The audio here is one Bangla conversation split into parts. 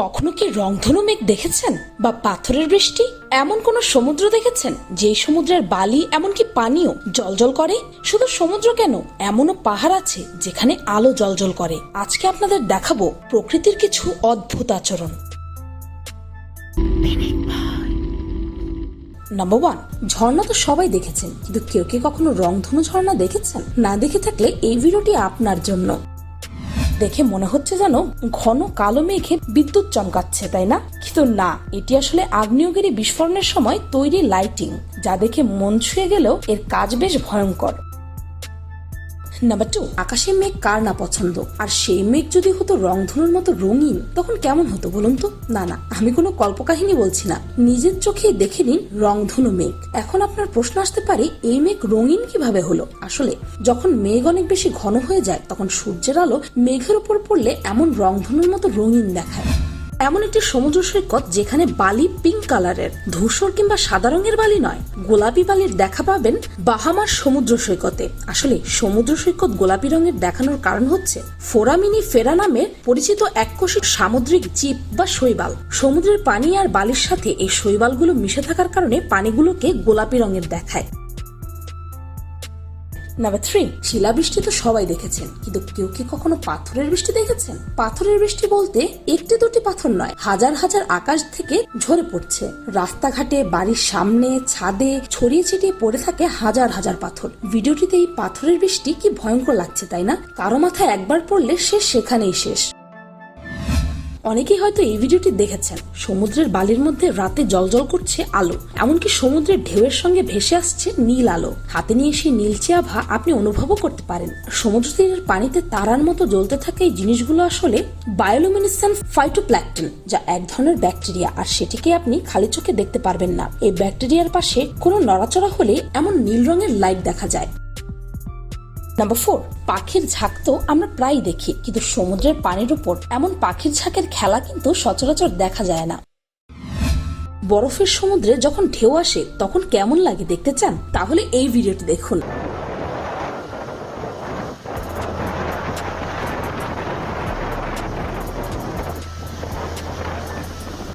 কখনো কি রংধনু মেঘ দেখেছেন? বা পাথরের বৃষ্টি? এমন কোন সমুদ্র দেখেছেন? যেই সমুদ্রের বালি, এমনকি পানিও জলজল করে? শুধু সমুদ্র কেন? এমনও পাহাড় আছে যেখানে আলো জলজল করে। আজকে আপনাদের দেখাবো প্রকৃতির কিছু অদ্ভুত আচরণ। নাম্বার ওয়ান ঝর্ণা তো সবাই দেখেছেন, কিন্তু কেউ কি কখনো রংধনু ঝর্ণা দেখেছেন? না দেখে থাকলে এই ভিডিওটি আপনার জন্য। দেখে মনে হচ্ছে যেন ঘন কালো মেঘে বিদ্যুৎ চমকাচ্ছে, তাই না? কিন্তু না, এটি আসলে আগ্নেয়গিরি বিস্ফোরণের সময় তৈরি লাইটিং যা দেখে মন ছুঁয়ে গেলেও এর কাজ বেশ ভয়ঙ্কর। নাম্বার টু আকাশে মেঘ কার না পছন্দ? আর সেই মেঘ যদি হতো রংধনুর মতো রঙিন, তখন কেমন হতো বলুন তো? না না, আমি কোনো কল্পকাহিনী বলছি না। নিজের চোখে দেখে নিন রংধনু মেঘ। এখন আপনার প্রশ্ন আসতে পারে, এই মেঘ রঙিন কীভাবে হলো? আসলে, যখন মেঘ অনেক বেশি ঘন হয়ে যায়, তখন সূর্যের আলো মেঘের উপর পড়লে এমন রংধনুর মতো রঙিন দেখায়। এমন একটি সমুদ্র সৈকত যেখানে বালি পিঙ্ক কালারের ধূসর কিংবা সাদা রঙের বালি নয়। গোলাপি বালির দেখা পাবেন বাহামার সমুদ্র সৈকতে। আসলে সমুদ্র সৈকত গোলাপি রঙের দেখানোর কারণ হচ্ছে ফোরামিনি ফেরা নামে পরিচিত এককোষী সামুদ্রিক জীব বা শৈবাল। সমুদ্রের পানি আর বালির সাথে এই শৈবালগুলো মিশে থাকার কারণে পানিগুলোকে গোলাপি রঙের দেখায়। নাম্বার থ্রি শিলাবৃষ্টি তো সবাই দেখেছেন, কিন্তু কেউ কি কখনো পাথরের বৃষ্টি দেখেছেন? পাথরের বৃষ্টি বলতে একটি দুটি পাথর নয়, হাজার হাজার আকাশ থেকে ঝরে পড়ছে। রাস্তাঘাটে, বাড়ির সামনে, ছাদে, ছড়িয়ে ছিটিয়ে পড়ে থাকে হাজার হাজার পাথর। ভিডিওটিতে এই পাথরের বৃষ্টি কি ভয়ঙ্কর লাগছে, তাই না? কারও মাথায় একবার পড়লে সে সেখানেই শেষ। অনেকেই হয়তো এই ভিডিওটি দেখেছেন। সমুদ্রের বালির মধ্যে রাতে জলজল করছে আলো। এমনকি সমুদ্রের ঢেউয়ের সঙ্গে ভেসে আসছে নীল আলো। হাতে নিয়ে সেই নীলচে আভা আপনি অনুভবও করতে পারেন। সমুদ্র তীরের পানিতে তারার মতো জ্বলতে থাকা এই জিনিসগুলো আসলে বায়োলুমিনেসেন্ট ফাইটোপ্ল্যাকটন, যা এক ধরনের ব্যাকটেরিয়া, আর সেটিকে আপনি খালি চোখে দেখতে পারবেন না। এই ব্যাকটেরিয়ার পাশে কোনো নড়াচড়া হলে এমন নীল রঙের লাইট দেখা যায়। নাম্বার ফোর পাখির ঝাঁক তো আমরা প্রায় দেখি, কিন্তু সমুদ্রের পানির উপর এমন পাখির ঝাঁকের খেলা কিন্তু সচরাচর দেখা যায় না। বরফের সমুদ্রে যখন ঢেউ আসে, তখন কেমন লাগে দেখতে চান? তাহলে এই ভিডিওটি দেখুন।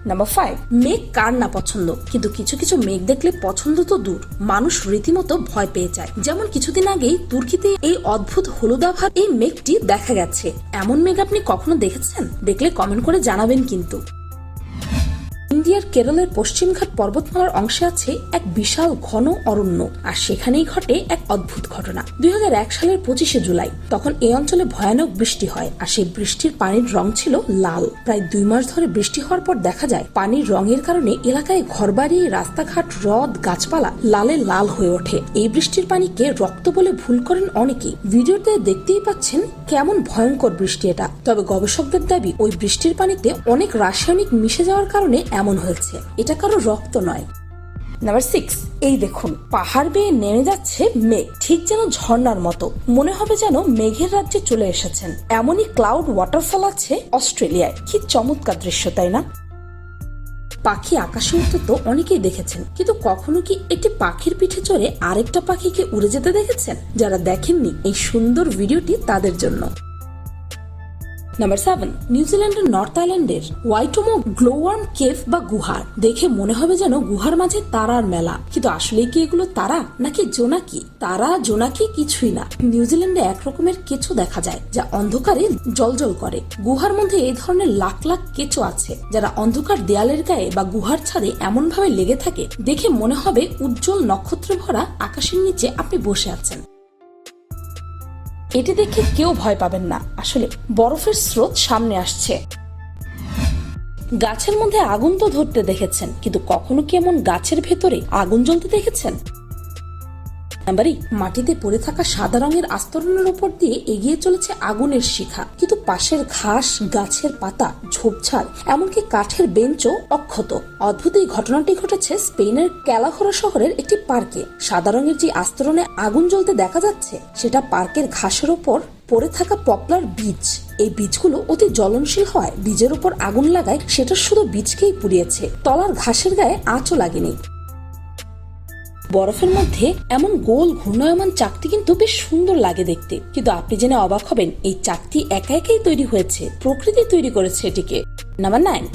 নাম্বার ফাইভ মেঘ কার না পছন্দ? কিন্তু কিছু কিছু মেঘ দেখলে পছন্দ তো দূর। মানুষ রীতিমতো ভয় পেয়ে যায়। যেমন কিছুদিন আগেই তুর্কিতে এই অদ্ভুত হলুদাভার এই মেঘটি দেখা গেছে। এমন মেঘ আপনি কখনো দেখেছেন? দেখলে কমেন্ট করে জানাবেন কিন্তু। ইন্ডিয়ার কেরলের পশ্চিমঘাট পর্বতমালার অংশে আছে এক বিশাল ঘন অরণ্য। আর সেখানেই ঘটে এক অদ্ভুত ঘটনা। দুই হাজার এক সালের পঁচিশে জুলাই, তখন এই অঞ্চলে ভয়ানক বৃষ্টি হয়, আর সেই বৃষ্টির পানির রং ছিল লাল। প্রায় দুই মাস ধরে বৃষ্টি হওয়ার পর দেখা যায়, পানির রঙের কারণে এলাকায় ঘরবাড়ি, রাস্তাঘাট, হ্রদ, গাছপালা লালে লাল হয়ে ওঠে। এই বৃষ্টির পানিকে রক্ত বলে ভুল করেন অনেকেই। ভিডিওতে দেখতেই পাচ্ছেন কেমন ভয়ঙ্কর বৃষ্টি এটা। তবে গবেষকদের দাবি, ওই বৃষ্টির পানিতে অনেক রাসায়নিক মিশে যাওয়ার কারণে এমন হয়েছে। এটা কারও রক্ত নয়। নাম্বার সিক্স এই দেখুন, পাহাড় বেয়ে নেমে যাচ্ছে মেঘ, ঠিক যেন ঝর্ণার মতো। মনে হবে যেন মেঘের রাজ্যে চলে এসেছেন। এমনই ক্লাউড ওয়াটারফল আছে অস্ট্রেলিয়ায়। কি চমৎকার দৃশ্য, তাই না? পাখি আকাশে উঠতে তো অনেকেই দেখেছেন, কিন্তু কখনো কি একটি পাখির পিঠে চড়ে আরেকটা পাখিকে উড়ে যেতে দেখেছেন? যারা দেখেননি এই সুন্দর ভিডিওটি তাদের জন্য। নাম্বার সেভেন নিউজিল্যান্ডের নর্থ আইল্যান্ডের ওয়াইটোমো গ্লোওয়ার্ম কেভ বা গুহার। দেখে মনে হবে যেন গুহার মাঝে তারার মেলা। কিন্তু আসলে কি এগুলো তারা, নাকি জোনাকি? তারা, জোনাকি কিছুই না। নিউজিল্যান্ডে এক রকমের কেঁচো দেখা যায়, যা অন্ধকারে জলজল করে। গুহার মধ্যে এই ধরনের লাখ লাখ কেঁচো আছে, যারা অন্ধকার দেয়ালের গায়ে বা গুহার ছাদে এমন ভাবে লেগে থাকে, দেখে মনে হবে উজ্জ্বল নক্ষত্র ভরা আকাশের নিচে আপনি বসে আছেন। এটি দেখে কেউ ভয় পাবেন না। আসলে বরফের স্রোত সামনে আসছে। গাছের মধ্যে আগুন তো ধরতে দেখেছেন, কিন্তু কখনো কি এমন গাছের ভেতরে আগুন জ্বলতে দেখেছেন? নাম্বারই মাটিতে পড়ে থাকা সাদা রঙের আস্তরণের উপর দিয়ে এগিয়ে চলেছে আগুনের শিখা। কিন্তু পাশের ঘাস, গাছের পাতা, ঝোপঝাড়, এমনকি কাঠের বেঞ্চও অক্ষত। অদ্ভুত এই ঘটনাটি ঘটেছে স্পেনের ক্যালাহোরা শহরের একটি পার্কে। সাদা রঙের যে আস্তরণে আগুন জ্বলতে দেখা যাচ্ছে, সেটা পার্কের ঘাসের ওপর পড়ে থাকা পপলার বীজ। এই বীজগুলো অতি জ্বলনশীল হয় বীজের উপর আগুন লাগায় সেটা শুধু বীজকেই পুড়িয়েছে। তলার ঘাসের গায়ে আঁচও লাগেনি। বরফের মধ্যে এমন গোল ঘূর্ণায়মান চাকতি কিন্তু বেশ সুন্দর লাগে দেখতে। কিন্তু আপনি জেনে অবাক হবেন, এই চাকতি একা একাই তৈরি হয়েছে, প্রকৃতি তৈরি করেছে এটিকে। নাম্বার নাইন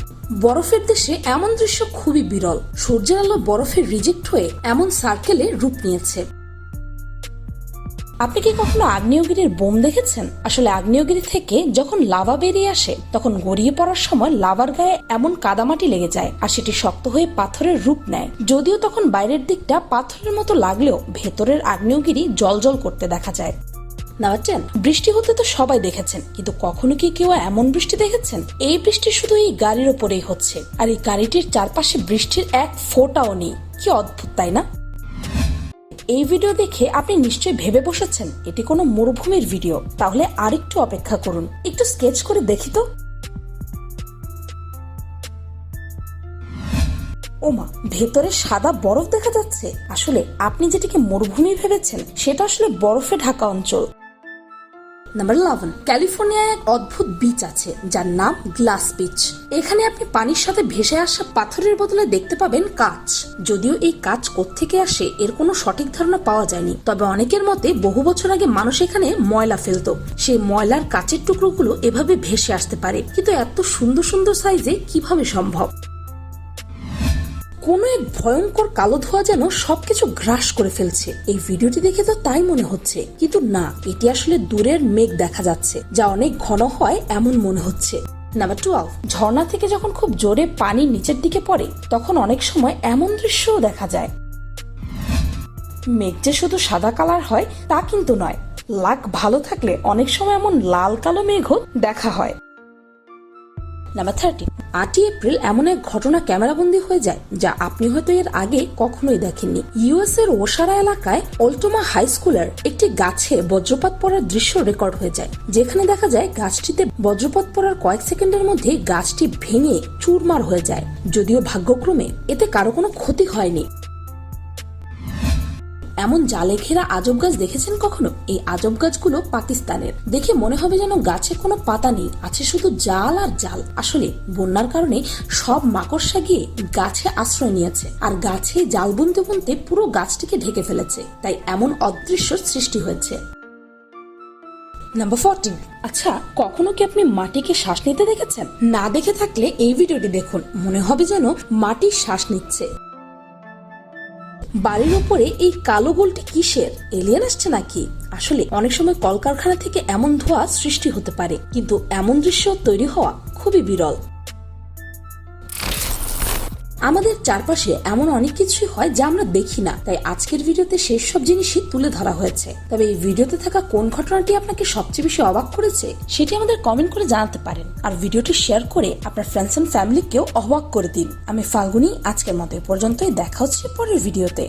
বরফের দেশে এমন দৃশ্য খুবই বিরল। সূর্যের আলো বরফে রিজেক্ট হয়ে এমন সার্কেলে রূপ নিয়েছে। আপনি কি কখনো আগ্নেয়গিরির বোম দেখেছেন? আসলে আগ্নেয়গিরি থেকে যখন লাভা বেরিয়ে আসে, তখন গড়িয়ে পড়ার সময় লাভার গায়ে এমন কাদামাটি লেগে যায় আর সেটি শক্ত হয়ে পাথরের রূপ নেয়। যদিও তখন বাইরের দিকটা পাথরের মতো লাগলেও ভেতরের আগ্নেয়গিরি জলজল করতে দেখা যায়। টেন বৃষ্টি হতে তো সবাই দেখেছেন, কিন্তু কখনো কি কেউ এমন বৃষ্টি দেখেছেন? এই বৃষ্টি শুধু এই গাড়ির ওপরেই হচ্ছে, আর এই গাড়িটির চারপাশে বৃষ্টির এক ফোঁটাও নেই। কি অদ্ভুত, তাই না? এই ভিডিও দেখে আপনি নিশ্চয়ই ভেবে বসেছেন। এটি কোনো মরুভূমির ভিডিও তাহলে আরেকটু অপেক্ষা করুন। একটু স্কেচ করে দেখি তো। ওমা, ভেতরে সাদা বরফ দেখা যাচ্ছে। আসলে আপনি যেটিকে মরুভূমি ভেবেছেন, সেটা আসলে বরফে ঢাকা অঞ্চল। নাম্বার ইলেভেন ক্যালিফোর্নিয়ায় এক অদ্ভুত বিচ আছে, যার নাম গ্লাস বিচ এখানে আপনি পানির সাথে ভেসে আসা পাথরের বদলে দেখতে পাবেন কাঁচ। যদিও এই কাঁচ কোত্থেকে আসে, এর কোনো সঠিক ধারণা পাওয়া যায়নি। তবে অনেকের মতে বহু বছর আগে মানুষ এখানে ময়লা ফেলতো। সেই ময়লার কাচের টুকরোগুলো এভাবে ভেসে আসতে পারে। কিন্তু এত সুন্দর সুন্দর সাইজে কীভাবে সম্ভব? কোনো এক ভয়ঙ্কর কালো ধোঁয়া যেন সবকিছু গ্রাস করে ফেলছে। এই ভিডিওটি দেখে তো তাই মনে হচ্ছে। কিন্তু না, এটি আসলে দূরের মেঘ দেখা যাচ্ছে, যা অনেক ঘন হয় এমন মনে হচ্ছে। নাম্বার টুয়েলভ ঝর্ণা থেকে যখন খুব জোরে পানি নিচের দিকে পড়ে, তখন অনেক সময় এমন দৃশ্যও দেখা যায়। মেঘ যে শুধু সাদা কালার হয়, তা কিন্তু নয়। লাক ভালো থাকলে অনেক সময় এমন লাল কালো মেঘও দেখা হয়। নাম্বার আটই এপ্রিল এমন এক ঘটনা ক্যামেরাবন্দি হয়ে যায়, যা আপনি হয়তো এর আগে কখনোই দেখেননি। ইউএস এর ওসারা এলাকায় অল্টোমা হাই স্কুলের একটি গাছে বজ্রপাত পড়ার দৃশ্য রেকর্ড হয়ে যায়, যেখানে দেখা যায় গাছটিতে বজ্রপাত পড়ার কয়েক সেকেন্ডের মধ্যে গাছটি ভেঙে চুরমার হয়ে যায়। যদিও ভাগ্যক্রমে এতে কারও কোনো ক্ষতি হয়নি। এমন জালে ঘেরা আজব গাছ দেখেছেন কখনো? এই আজব গাছগুলো পাকিস্তানের। দেখে মনে হবে যেন গাছে কোনো পাতা নেই, আছে শুধু জাল আর জাল। আসলে বন্যার কারণে সব মাকড়সা গিয়ে গাছে আশ্রয় নিয়েছে, আর গাছে জাল বুনতে বুনতে পুরো গাছটিকে ঢেকে ফেলেছে। তাই এমন অদৃশ্য সৃষ্টি হয়েছে। নাম্বার ফোরটিন আচ্ছা কখনো কি আপনি মাটিকে শ্বাস নিতে দেখেছেন? না দেখে থাকলে এই ভিডিওটি দেখুন। মনে হবে যেন মাটি শ্বাস নিচ্ছে। বাড়ির উপরে এই কালো গোলটি কিসের? এলিয়েন আসছে নাকি? আসলে অনেক সময় কলকারখানা থেকে এমন ধোঁয়া সৃষ্টি হতে পারে, কিন্তু এমন দৃশ্য তৈরি হওয়া খুবই বিরল। আমাদের চারপাশে এমন অনেক কিছুই হয় যা আমরা দেখি না। তাই আজকের ভিডিওতে সেই সব জিনিসই তুলে ধরা হয়েছে। তবে এই ভিডিওতে থাকা কোন ঘটনাটি আপনাকে সবচেয়ে বেশি অবাক করেছে, সেটি আমাদের কমেন্ট করে জানাতে পারেন। আর ভিডিওটি শেয়ার করে আপনার ফ্রেন্ডস অ্যান্ড ফ্যামিলিকেও অবাক করে দিন। আমি ফাল্গুনি, আজকের মতো এ পর্যন্তই। দেখা হচ্ছে পরের ভিডিওতে।